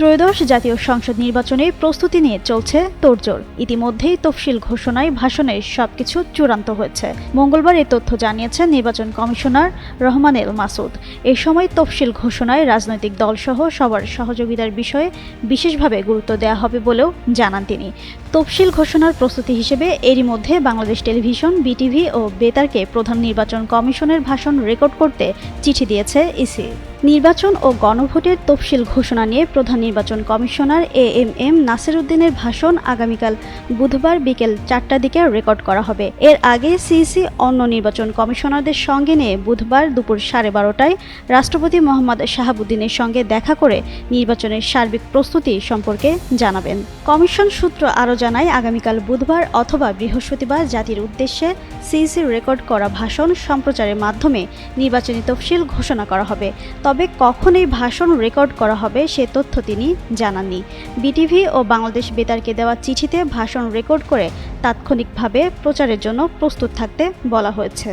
ত্রয়োদশ জাতীয় সংসদ নির্বাচনে প্রস্তুতি নিয়ে চলছে তোড়জোড়। ইতিমধ্যেই তফসিল ঘোষণায় ভাষণে সবকিছু চূড়ান্ত হয়েছে। মঙ্গলবার এ তথ্য জানিয়েছেন নির্বাচন কমিশনার রহমান এল মাসুদ। এ সময় তফসিল ঘোষণায় রাজনৈতিক দলসহ সবার সহযোগিতার বিষয়ে বিশেষভাবে গুরুত্ব দেওয়া হবে বলেও জানান তিনি। তফসিল ঘোষণার প্রস্তুতি হিসেবে এরই মধ্যে বাংলাদেশ টেলিভিশন, বিটিভি ও বেতারকে প্রধান নির্বাচন কমিশনের ভাষণ রেকর্ড করতে চিঠি দিয়েছে ইসি। নির্বাচন ও গণভোটের তফসিল ঘোষণা নিয়ে প্রধান নির্বাচন commissioner A M M Nasir উদ্দিনের ভাষণ আগামীকাল বুধবার বিকেল চারটার দিকে রেকর্ড করা হবে। এর আগে সিইসি অন্য নির্বাচন কমিশনারদের সঙ্গে নিয়ে বুধবার দুপুর সাড়ে বারোটায় রাষ্ট্রপতি মোহাম্মদ শাহাবুদ্দিনের সঙ্গে দেখা করে নির্বাচনের সার্বিক প্রস্তুতি সম্পর্কে জানাবেন। কমিশন সূত্র আরও জানায়, আগামীকাল বুধবার অথবা বৃহস্পতিবার জাতির উদ্দেশ্যে সিইসি রেকর্ড করা ভাষণ সম্প্রচারের মাধ্যমে নির্বাচনী তফসিল ঘোষণা করা হবে। তবে কখন এই ভাষণ রেকর্ড করা হবে সে তথ্য তিনি জানাননি। বিটিভি ও বাংলাদেশ বেতারকে দেওয়া চিঠিতে ভাষণ রেকর্ড করে তাৎক্ষণিকভাবে প্রচারের জন্য প্রস্তুত থাকতে বলা হয়েছে।